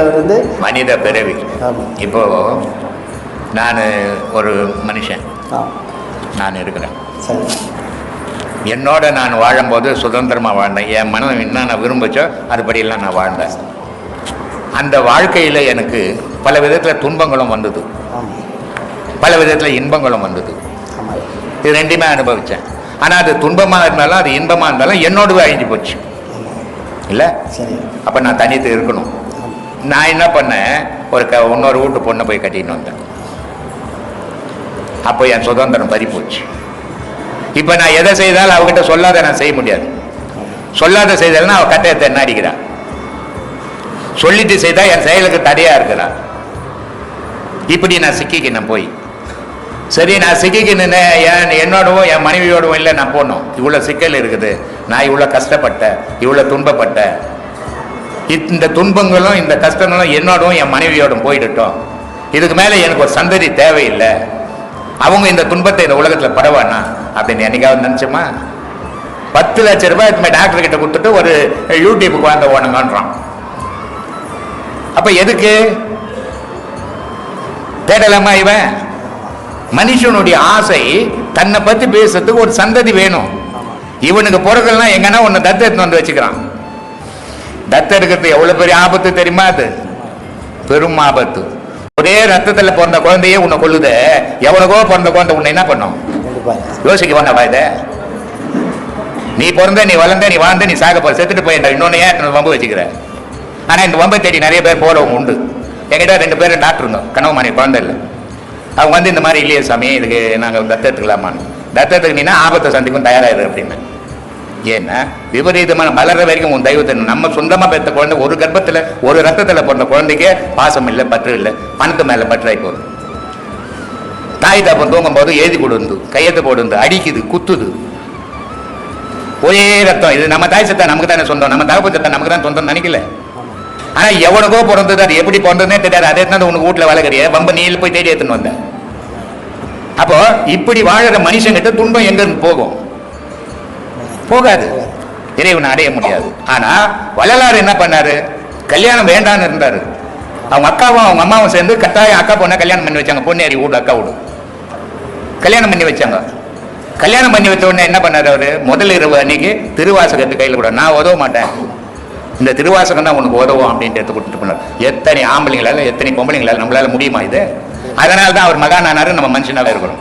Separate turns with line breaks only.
வந்து
மனித பிறவி. இப்போ நான் ஒரு மனுஷன். நான் இருக்கிறேன். என்னோட நான் வாழும்போது சுதந்திரமாக வாழ்ந்தேன். என் மனம் என்னென்ன விரும்புச்சோ அதுபடியெல்லாம் நான் வாழ்ந்தேன். அந்த வாழ்க்கையில் எனக்கு பல விதத்தில் துன்பங்களும் வந்தது. பல விதத்தில் இன்பங்களும் வந்தது. இது ரெண்டுமே அனுபவித்தேன் ஆனால் அது துன்பமாக இருந்தாலும் அது இன்பமாக இருந்தாலும் என்னோடவே அழிஞ்சு போச்சு. இல்லை?
சரி.
அப்போ நான் தனித்து இருக்கணும். நான் என்ன பண்ணேன்? ஒரு க இன்னொரு வீட்டு பொண்ணை போய் கட்டின்னு வந்தேன். அப்போ என் சுதந்திரம் பறி போச்சு இப்போ நான் எதை செய்தாலும் அவகிட்ட சொல்லாத நான் செய்ய முடியாது. சொல்லாத செய்தால்னா அவள் கட்டையத்தை என்ன அடிக்கிறான் சொல்லிட்டு செய்தால் என் செயலுக்கு தடையாக இருக்கிறான் இப்படி நான் சிக்கிக்கினேன் போய். சரி நான் சிக்கிக்கின்னு என் என்னோடவும் என் மனைவியோடவும் இல்லை நான் போனோம். இவ்வளோ சிக்கல் இருக்குது. நான் இவ்வளோ கஷ்டப்பட்டேன் இவ்வளோ துன்பப்பட்டேன். இந்த துன்பங்களும் இந்த கஷ்டங்களும் என்னோடும் என் மனைவியோடும் போயிடட்டும். இதுக்கு மேலே எனக்கு ஒரு சந்ததி தேவையில்லை. அவங்க இந்த துன்பத்தை இந்த உலகத்தில் படவானா? அப்படின்னு என்னைக்காவது நினச்சோமா? பத்து லட்ச ரூபாய் இதுமாதிரி டாக்டர் கிட்ட கொடுத்துட்டு ஒரு யூடியூப்புக்கு வாங்க ஓணுங்கன்றான் அப்போ எதுக்கு? தேடலாமா இவன்? மனுஷனுடைய ஆசை தன்னை பத்தி பேசுறதுக்கு ஒரு சந்ததி வேணும். இவனுக்கு பிறகுலாம் எங்கன்னா ஒன்னு தத்து எடுத்து வந்து வச்சுக்கிறான். தத்து எடுக்கிறது எவ்வளவு பெரிய ஆபத்து தெரியுமா அது? பெரும் ஆபத்து. ஒரே ரத்தத்துல பிறந்த குழந்தையே உன்னை கொல்லுது. எவ்வளவோ பிறந்த குழந்தை உன்னை என்ன பண்ணும்? யோசிக்க வேண்டாமா இதை. நீ பிறந்த நீ வளர்ந்த நீ வாழ்ந்த நீ சாக போற செத்துட்டு போயிட்ட இன்னொன்னு ஏன் வம்பு வச்சுக்கிற? ஆனா இந்த வம்பை தேடி நிறைய பேர் போறவங்க உண்டு. என்கிட்ட ரெண்டு பேரும் டாக்டருங்க கனவுமானி குழந்தை இல்லை. அவங்க வந்து இந்த மாதிரி இல்லையே சாமி இதுக்கு நாங்கள் தத்து எடுத்துக்கலாமான்னு தத்தத்துக்கு நீனா ஆபத்தை சந்திக்கும் தயாராயிரு அப்படின்னு. ஏன்னா விபரீதமான மலர வரைக்கும் உன் தெய்வத்தை நம்ம சொந்தமா பெற்ற குழந்தை ஒரு கர்ப்பத்துல ஒரு ரத்தத்துல பிறந்த குழந்தைக்கே பாசம் இல்லை பற்று இல்லை. பணத்து மேல பற்றாய் போகுது. தாய் தாப்பம் தூங்கும் போது எழுதி கொடுந்து கையெழுத்து போடுந்து அடிக்குது குத்துது. ஒரே ரத்தம். இது நம்ம தாய் சத்தா நமக்கு தானே சொந்தம். நம்ம தகப்பு சத்தா நமக்கு தான் சொந்தம் நினைக்கல. ஆனா எவனுக்கோ பிறந்தது அது எப்படி பிறந்ததுன்னே தெரியாது. அதே தான் உனக்கு வீட்டுல வளர்க்குறிய? பம்ப நீல் போய் தேடி எடுத்துன்னு வந்தேன் அப்போ இப்படி வாழற மனுஷங்கிட்ட துன்பம் எங்க இருந்து போகும்? போகாது. இறைவனை அடைய முடியாது. ஆனா வள்ளலார் என்ன பண்ணாரு? கல்யாணம் வேண்டான்னு இருந்தாரு. அவங்க அக்காவும் அவங்க அம்மாவும் சேர்ந்து கட்டாயம் அக்கா பொண்ணை கல்யாணம் பண்ணி வச்சாங்க. பொன்னேரி வீடு அக்கா வீடு. கல்யாணம் பண்ணி வச்சாங்க. கல்யாணம் பண்ணி வச்ச உடனே என்ன பண்ணார் அவர்? முதல் இரவு அன்னைக்கு திருவாசகத்து கையில் கூட. நான் உதவ மாட்டேன். இந்த திருவாசகம் தான் உனக்கு உதவும் அப்படின்ட்டு எடுத்து கொடுத்துட்டு போனார். எத்தனை ஆம்பளைங்களால எத்தனை பொம்பளைங்களால நம்மளால முடியுமா இது? அதனால தான் அவர் மகானானாரு நம்ம மனுஷனால இருக்கிறோம்